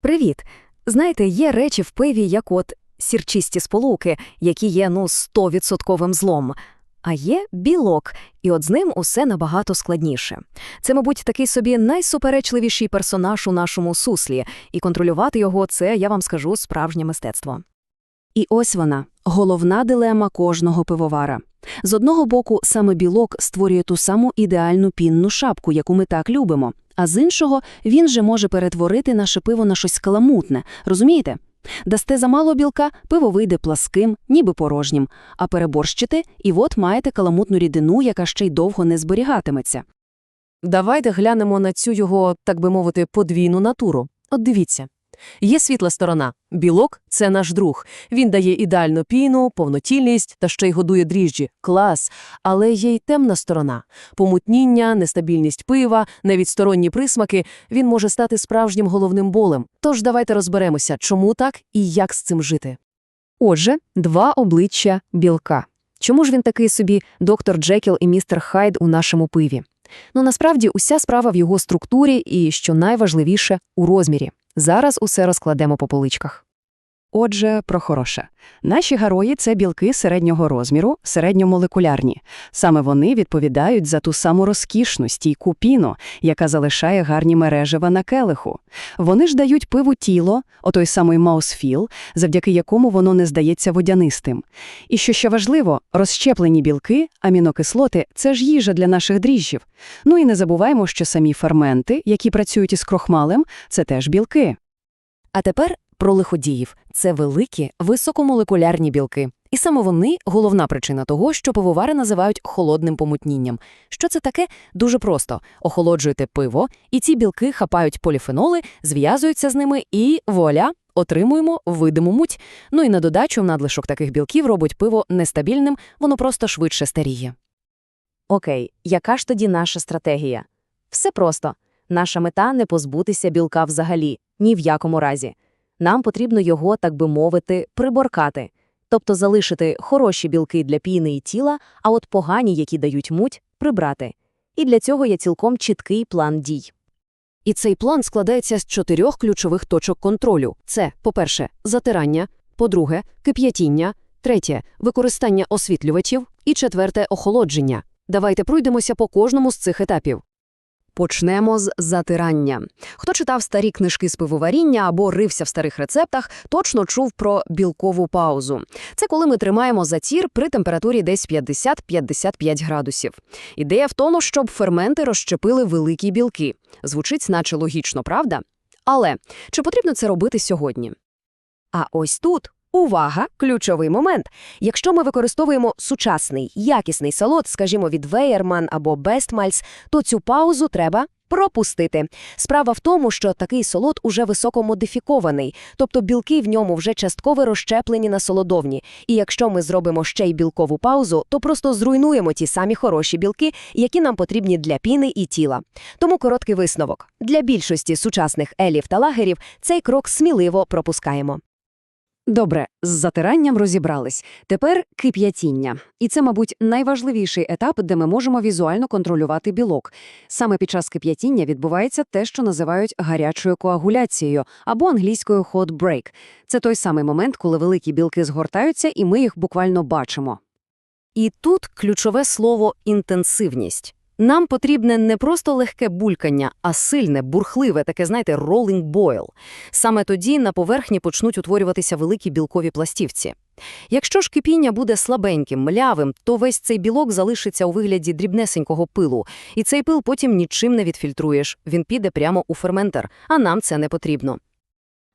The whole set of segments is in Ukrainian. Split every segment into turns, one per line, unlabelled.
Привіт! Знаєте, є речі в пиві, як от сірчисті сполуки, які є ну 100% злом. А є білок, і от з ним усе набагато складніше. Це, мабуть, такий собі найсуперечливіший персонаж у нашому суслі, і контролювати його це, я вам скажу, справжнє мистецтво.
І ось вона, головна дилема кожного пивовара. З одного боку, саме білок створює ту саму ідеальну пінну шапку, яку ми так любимо, а з іншого, він же може перетворити наше пиво на щось каламутне, розумієте? Дасте замало білка, пиво вийде пласким, ніби порожнім, а переборщите, і от маєте каламутну рідину, яка ще й довго не зберігатиметься.
Давайте глянемо на цю його, так би мовити, подвійну натуру. От дивіться. Є світла сторона. Білок – це наш друг. Він дає ідеальну піну, повнотільність та ще й годує дріжджі. Клас. Але є й темна сторона. Помутніння, нестабільність пива, навіть сторонні присмаки. Він може стати справжнім головним болем. Тож давайте розберемося, чому так і як з цим жити.
Отже, два обличчя білка. Чому ж він такий собі доктор Джекіл і містер Хайд у нашому пиві? Ну, насправді, уся справа в його структурі і, що найважливіше, у розмірі. Зараз усе розкладемо по поличках.
Отже, про хороше. Наші герої – це білки середнього розміру, середньомолекулярні. Саме вони відповідають за ту саму розкішну стійку піну, яка залишає гарні мережева на келиху. Вони ж дають пиву тіло, отой самий маусфіл, завдяки якому воно не здається водянистим. І що ще важливо, розщеплені білки, амінокислоти – це ж їжа для наших дріжджів. Ну і не забуваємо, що самі ферменти, які працюють із крохмалем, це теж білки.
А тепер про лиходіїв. Це великі, високомолекулярні білки. І саме вони – головна причина того, що пивовари називають холодним помутнінням. Що це таке? Дуже просто. Охолоджуєте пиво, і ці білки хапають поліфеноли, зв'язуються з ними і, вуаля, отримуємо видиму муть. Ну і на додачу надлишок таких білків робить пиво нестабільним, воно просто швидше старіє. Окей, яка ж тоді наша стратегія? Все просто. Наша мета – не позбутися білка взагалі, ні в якому разі. Нам потрібно його, так би мовити, приборкати. Тобто залишити хороші білки для піни і тіла, а от погані, які дають муть, прибрати. І для цього є цілком чіткий план дій. І цей план складається з чотирьох ключових точок контролю. Це, по-перше, затирання, по-друге, кип'ятіння, третє використання освітлювачів і четверте охолодження. Давайте пройдемося по кожному з цих етапів. Почнемо з затирання. Хто читав старі книжки з пивоваріння або рився в старих рецептах, точно чув про білкову паузу. Це коли ми тримаємо затір при температурі десь 50-55 градусів. Ідея в тому, щоб ферменти розщепили великі білки. Звучить наче логічно, правда? Але чи потрібно це робити сьогодні? А ось тут увага, ключовий момент. Якщо ми використовуємо сучасний, якісний солод, скажімо, від Вейерман або Бестмальс, то цю паузу треба пропустити. Справа в тому, що такий солод уже високомодифікований, тобто білки в ньому вже частково розщеплені на солодовні. І якщо ми зробимо ще й білкову паузу, то просто зруйнуємо ті самі хороші білки, які нам потрібні для піни і тіла. Тому короткий висновок. Для більшості сучасних елів та лагерів цей крок сміливо пропускаємо.
Добре, з затиранням розібрались. Тепер кип'ятіння. І це, мабуть, найважливіший етап, де ми можемо візуально контролювати білок. Саме під час кип'ятіння відбувається те, що називають гарячою коагуляцією або англійською hot break. Це той самий момент, коли великі білки згортаються, і ми їх буквально бачимо.
І тут ключове слово інтенсивність. Нам потрібне не просто легке булькання, а сильне, бурхливе, таке, знаєте, rolling boil. Саме тоді на поверхні почнуть утворюватися великі білкові пластівці. Якщо ж кипіння буде слабеньким, млявим, то весь цей білок залишиться у вигляді дрібнесенького пилу, і цей пил потім нічим не відфільтруєш, він піде прямо у ферментер, а нам це не потрібно.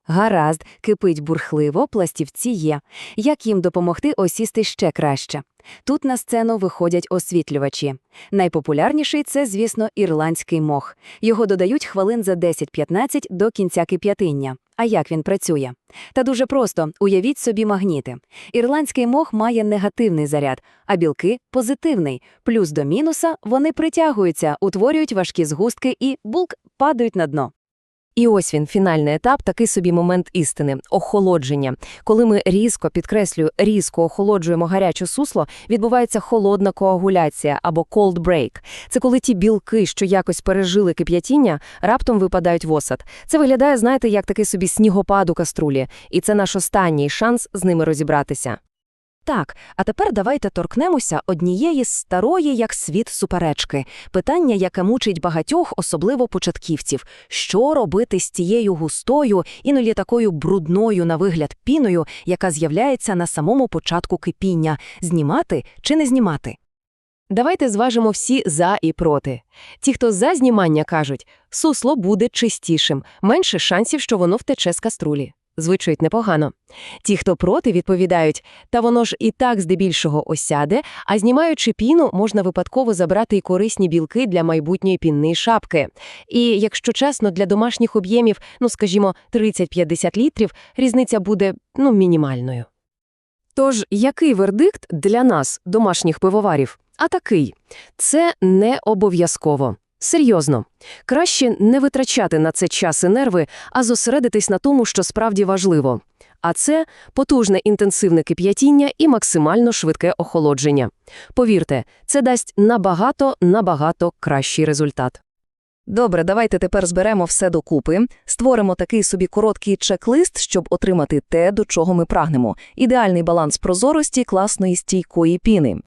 Гаразд, кипить бурхливо, пластівці є. Як їм допомогти осісти ще краще? Тут на сцену виходять освітлювачі. Найпопулярніший – це, звісно, ірландський мох. Його додають хвилин за 10-15 до кінця кип'ятиння. А як він працює? Та дуже просто, уявіть собі магніти. Ірландський мох має негативний заряд, а білки – позитивний. Плюс до мінуса вони притягуються, утворюють важкі згустки і, булк, падають на дно. І ось він, фінальний етап, такий собі момент істини – охолодження. Коли ми різко, підкреслюю, різко охолоджуємо гаряче сусло, відбувається холодна коагуляція або cold break. Це коли ті білки, що якось пережили кип'ятіння, раптом випадають в осад. Це виглядає, знаєте, як такий собі снігопад у каструлі. І це наш останній шанс з ними розібратися. Так, а тепер давайте торкнемося однієї з старої, як світ, суперечки. Питання, яке мучить багатьох, особливо початківців. Що робити з цією густою, іноді такою брудною на вигляд піною, яка з'являється на самому початку кипіння? Знімати чи не знімати?
Давайте зважимо всі «за» і «проти». Ті, хто за знімання, кажуть, сусло буде чистішим, менше шансів, що воно втече з каструлі. Звучить непогано. Ті, хто проти, відповідають, та воно ж і так здебільшого осяде, а знімаючи піну, можна випадково забрати й корисні білки для майбутньої пінної шапки. І, якщо чесно, для домашніх об'ємів, ну, скажімо, 30-50 літрів, різниця буде, ну, мінімальною. Тож, який вердикт для нас, домашніх пивоварів? А такий – це не обов'язково. Серйозно. Краще не витрачати на це час і нерви, а зосередитись на тому, що справді важливо. А це потужне інтенсивне кип'ятіння і максимально швидке охолодження. Повірте, це дасть набагато-набагато кращий результат.
Добре, давайте тепер зберемо все докупи, створимо такий собі короткий чек-лист, щоб отримати те, до чого ми прагнемо. Ідеальний баланс прозорості, класної стійкої піни.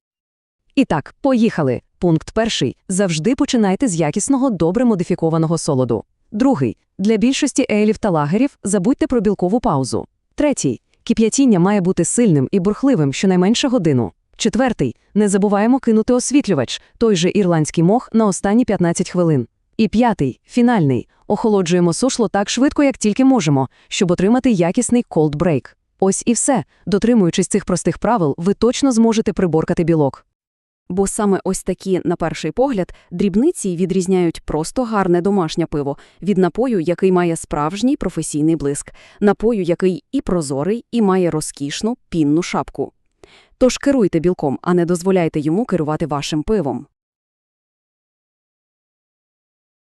І так, поїхали. Пункт перший. Завжди починайте з якісного, добре модифікованого солоду. Другий. Для більшості ейлів та лагерів забудьте про білкову паузу. Третій. Кип'ятіння має бути сильним і бурхливим щонайменше годину. Четвертий. Не забуваємо кинути освітлювач, той же ірландський мох на останні 15 хвилин. І п'ятий, фінальний. Охолоджуємо сушло так швидко, як тільки можемо, щоб отримати якісний break. Ось і все. Дотримуючись цих простих правил, ви точно зможете приборкати білок. Бо саме ось такі, на перший погляд, дрібниці відрізняють просто гарне домашнє пиво від напою, який має справжній професійний блиск, напою, який і прозорий, і має розкішну пінну шапку. Тож керуйте білком, а не дозволяйте йому керувати вашим пивом.